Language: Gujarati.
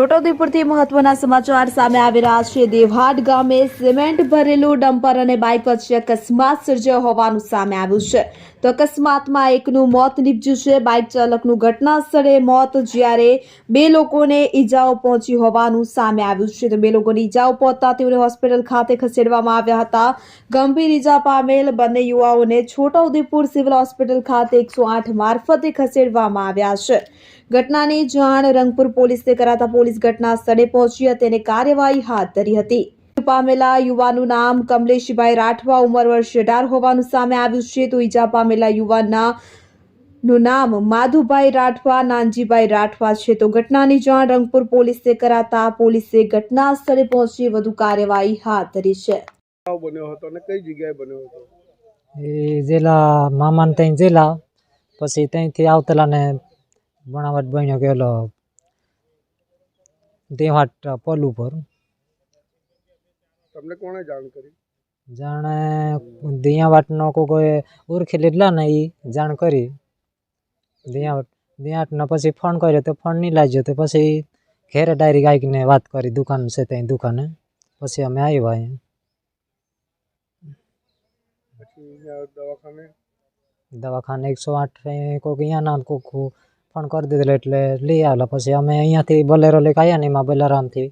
છોટાઉદેપુરથી મહત્વના સમાચાર સામે આવી રહ્યા છે. દેવાડ ગામે સિમેન્ટ ભરેલું ડમ્પર અને બાઇક વચ્ચે અકસ્માત સર્જાયો હોવાનું સામે આવ્યું છે. તો અકસ્માતમાં એકનું મોત નીપજ્યું છે. બાઇક ચાલકનું ઘટના સ્થળે મોત જ્યારે બે લોકોને ઈજાઓ પહોંચી હોવાનું સામે આવ્યું છે. તો બે લોકોની ઈજાઓ પહોંચતા તેઓને હોસ્પિટલ ખાતે ખસેડવામાં આવ્યા હતા. ગંભીર ઈજા પામેલ બંને યુવાઓને છોટાઉદેપુર સિવિલ હોસ્પિટલ ખાતે એકસો આઠ મારફતે ખસેડવામાં આવ્યા છે. ઘટનાની જાણ રંગપુર પોલીસને કરાતા પોલીસ ઘટના સ્થળે પહોંચી હતી અને કાર્યવાહી હાથ ધરી હતી. પામેલા યુવાનનું નામ કમલેશભાઈ રાઠવા ઉંમર વર્ષ અઢાર હોવાનું સામે આવ્યું છે. તો ઈજા પામેલા યુવાનના નું નામ માધુભાઈ રાઠવા નાનજીભાઈ રાઠવા છે. તો ઘટનાની જાણ રંગપુર પોલીસને કરાતા પોલીસે ઘટના સ્થળે પહોંચી વધુ કાર્યવાહી હાથ ધરી છે. બન્યો હતો અને કઈ જગ્યાએ બન્યો હતો? એ જેલા મામાને ત્યાં જેલા પછી ત્યાંથી આવતેલા ને બનાવટ બન્યો ગયેલો દેવાટ પલ ઉપર. તમને કોણે જાણ કરી? જાણે દિયાવાટનો કોઈ ઓળખી લીધલા ને એ જાણ કરી. દિયાવટ દિયાટનો પછી ફોન કર્યો તો ફોન નહીં લાગ્યો તો પછી ઘેરે ડાયરી આવીને વાત કરી દુકાન છે ત્યાં દુકાને. પછી અમે આવ્યા અહીંયા. પછી અહીંયા દવાખાને? દવાખાને એકસો આઠ કોઈક અહીંયાના કોઈક ફોન કરી દીધેલો એટલે લઈ આવેલા. પછી અમે અહીંયાથી બોલેરો લઈ આવ્યા ને એમાં બલારામથી.